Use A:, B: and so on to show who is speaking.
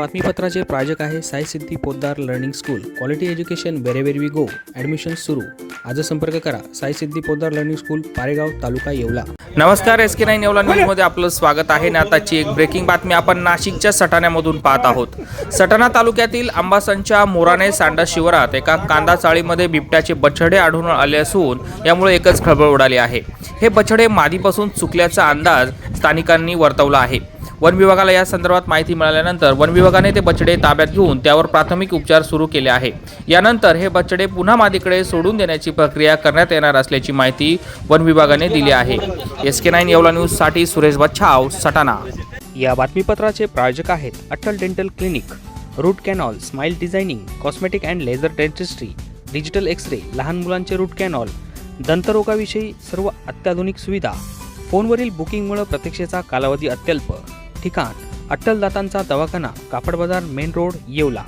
A: बातमीपत्राचे प्रायोजक आहे Sai Siddhi Poddar learning school. Quality education wherever we go admission सुरू. आज संपर्क करा. Sai Siddhi Poddar learning school Paregaon taluka Yeola.
B: नमस्कार एस के नाईन येवला न्यूजमध्ये आपलं स्वागत आहे. आणि आताची एक ब्रेकिंग बातमी आपण नाशिकच्या सटाण्यामधून पाहत आहोत. सटाणा तालुक्यातील अंबासनच्या मोराणे सांडा शिवारात एका कांदा चाळीमध्ये बिबट्याचे बछडे आढळून आले असून यामुळे एकच खळबळ उडाली आहे. हे बछडे मादीपासून चुकल्याचा अंदाज स्थानिकांनी वर्तवला आहे. वन विभागाला या संदर्भात माहिती मिळाल्यानंतर वन विभागाने ते बचडे ताब्यात घेऊन त्यावर प्राथमिक उपचार सुरू केले आहे. यानंतर हे बचडे पुन्हा मादीकडे सोडून देण्याची प्रक्रिया करण्यात येणार असल्याची माहिती वन विभागाने दिली आहे. एस के नाईन येवला न्यूजसाठी सुरेश बच्छाव सटाणा.
A: या बातमीपत्राचे प्रायोजक आहेत Atal dental clinic root canal smile designing cosmetic and laser dentistry digital X ray लहान मुलांचे रूट कॅनॉल दंतरोगाविषयी सर्व अत्याधुनिक सुविधा. फोनवरील बुकिंगमुळे प्रतीक्षेचा कालावधी अत्यल्प. ठिकाण अट्टलदातांचा दवाखाना कापड बाजार मेन रोड येवला.